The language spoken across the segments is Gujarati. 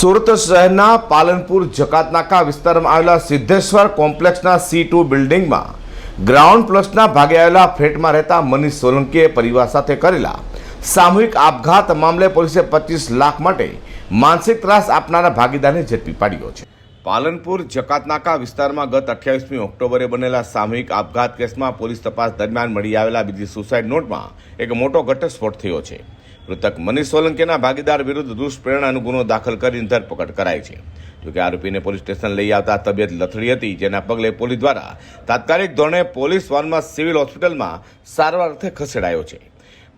સુરત શહેરના પાલનપુર જકાતનાકા વિસ્તારમાં આવેલા સિદ્ધેશ્વર કોમ્પ્લેક્સના સી ટુ બિલ્ડિંગમાં ગ્રાઉન્ડ પ્લસના ભાગે આવેલા ફ્લેટમાં રહેતા મનીષ સોલંકીએ પરિવાર સાથે કરેલા સામૂહિક આપઘાત મામલે પોલીસે પચીસ લાખ માટે માનસિક ત્રાસ આપનારા ભાગીદારને ઝડપી પાડ્યો છે. પાલનપુર જકાતનાકા વિસ્તારમાં ગત અઠ્યાવીસમી ઓક્ટોબરે બનેલા સામૂહિક આપઘાત કેસમાં પોલીસ તપાસ દરમિયાન મળી આવેલા બીજી સુસાઇડ નોટમાં એક મોટો ઘટસ્ફોટ થયો છે. મૃતક મનીષ સોલંકીના ભાગીદાર વિરુદ્ધ દુષ્પ્રેરણાનો ગુનો દાખલ કરીને ધરપકડ કરાઈ છે. જોકે આરોપીને પોલીસ સ્ટેશન લઈ આવતા તબિયત લથડી હતી, જેના પગલે પોલીસ દ્વારા તાત્કાલિક ધોરણે પોલીસ વાનમાં સિવિલ હોસ્પિટલમાં સારવાર અર્થે ખસેડાયો છે.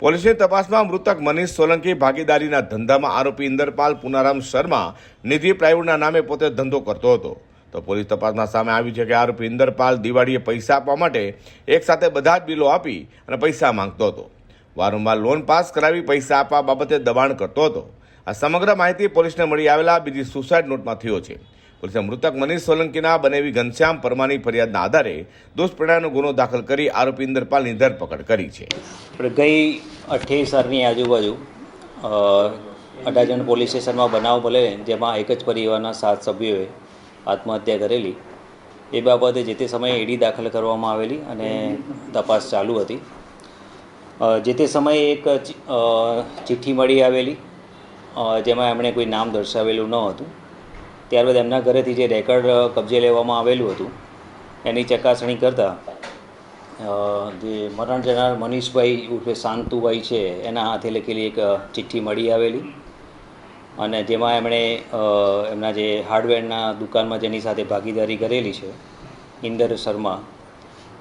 પોલીસની તપાસમાં મૃતક મનીષ સોલંકી ભાગીદારીના ધંધામાં આરોપી ઇન્દરપાલ પુનારામ શર્મા નિધિ પ્રાયુડના નામે પોતે ધંધો કરતો હતો. તો પોલીસ તપાસમાં સામે આવ્યું છે કે આરોપી ઇન્દરપાલ દિવાળીએ પૈસા આપવા માટે એકસાથે બધા જ બિલો આપી અને પૈસા માંગતો હતો. વારંવાર લોન પાસ કરાવી, પૈસા આપવા બાબતે દબાણ કરતો હતો. આ સમગ્ર માહિતી પોલીસને મળી આવેલા બીજી સુસાઇડ નોટમાં થયો છે. પોલીસે મૃતક મનીષ સોલંકીના બનેવી ઘનશ્યામ પરમાની ફરિયાદના આધારે દુષ્પ્રેરણાનો ગુનો દાખલ કરી આરોપી ઇન્દરપાલની ધરપકડ કરી છે. ગઈ અઠ્યાવીસ આજુબાજુ અઢાજણ પોલીસ સ્ટેશનમાં બનાવ ભલે જેમાં એક જ પરિવારના સાત સભ્યોએ આત્મહત્યા કરેલી. એ બાબતે જે તે સમયે એડી દાખલ કરવામાં આવેલી અને તપાસ ચાલુ હતી. જે તે સમયે એક ચિઠ્ઠી મળી આવેલી. જેમાં એમણે કોઈ નામ દર્શાવેલું ન હતું. ત્યારબાદ એમના ઘરેથી જે રેકર્ડ કબજે લેવામાં આવેલું હતું, એની ચકાસણી કરતાં જે મરણ જનાર મનીષભાઈ ઉર્ફે શાંતુભાઈ છે, એના હાથે લખેલી એક ચિઠ્ઠી મળી આવેલી. અને જેમાં એમણે એમના જે હાર્ડવેરના દુકાનમાં જેની સાથે ભાગીદારી કરેલી છે, ઇન્દર શર્મા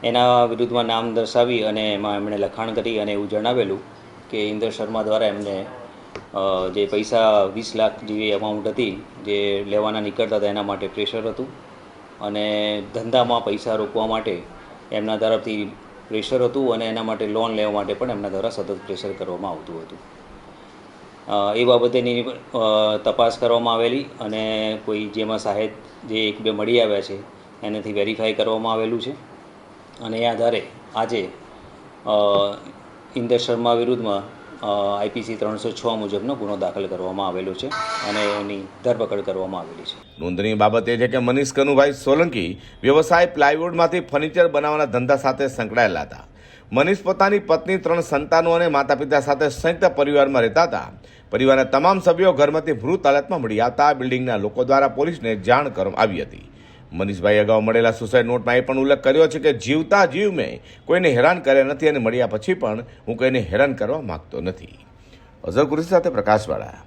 એના વિરુદ્ધમાં નામ દર્શાવી અને એમાં એમણે લખાણ કરી અને એવું જણાવેલું કે ઇન્દર શર્મા દ્વારા એમને જે પૈસા વીસ લાખ જેવી અમાઉન્ટ હતી જે લેવાના નીકળતા હતા એના માટે પ્રેશર હતું અને ધંધામાં પૈસા રોકવા માટે એમના તરફથી પ્રેશર હતું અને એના માટે લોન લેવા માટે પણ એમના દ્વારા સતત પ્રેશર કરવામાં આવતું હતું. એ બાબતેની તપાસ કરવામાં આવેલી અને કોઈ જેમાં સાહેબ જે એક બે મળી આવ્યા છે, એનાથી વેરીફાઈ કરવામાં આવેલું છે. અને એ આધારે આજે ઇન્દર શર્મા વિરુદ્ધમાં આઈપીસી ત્રણસો છ મુજબનો ગુનો દાખલ કરવામાં આવેલો છે અને એની ધરપકડ કરવામાં આવેલી છે. નોંધનીય બાબત એ છે કે મનીષ કનુભાઈ સોલંકી વ્યવસાય પ્લાયવુડમાંથી ફર્નિચર બનાવવાના ધંધા સાથે સંકળાયેલા હતા. મનીષ પોતાની પત્ની, ત્રણ સંતાનો અને માતા પિતા સાથે સંયુક્ત પરિવારમાં રહેતા હતા. પરિવારના તમામ સભ્યો ઘરમાંથી મૃત હાલતમાં મળી આવતા બિલ્ડિંગના લોકો દ્વારા પોલીસને જાણ કરવામાં આવી હતી. મનીષભાઈ અગાઉ મળેલા સુસાઇડ નોટમાં એ પણ ઉલ્લેખ કર્યો છે કે જીવતા જીવ મેં કોઈને હેરાન કર્યા નથી અને મળ્યા પછી પણ હું કોઈને હેરાન કરવા માગતો નથી. અઝર કુરેશી સાથે પ્રકાશવાળા.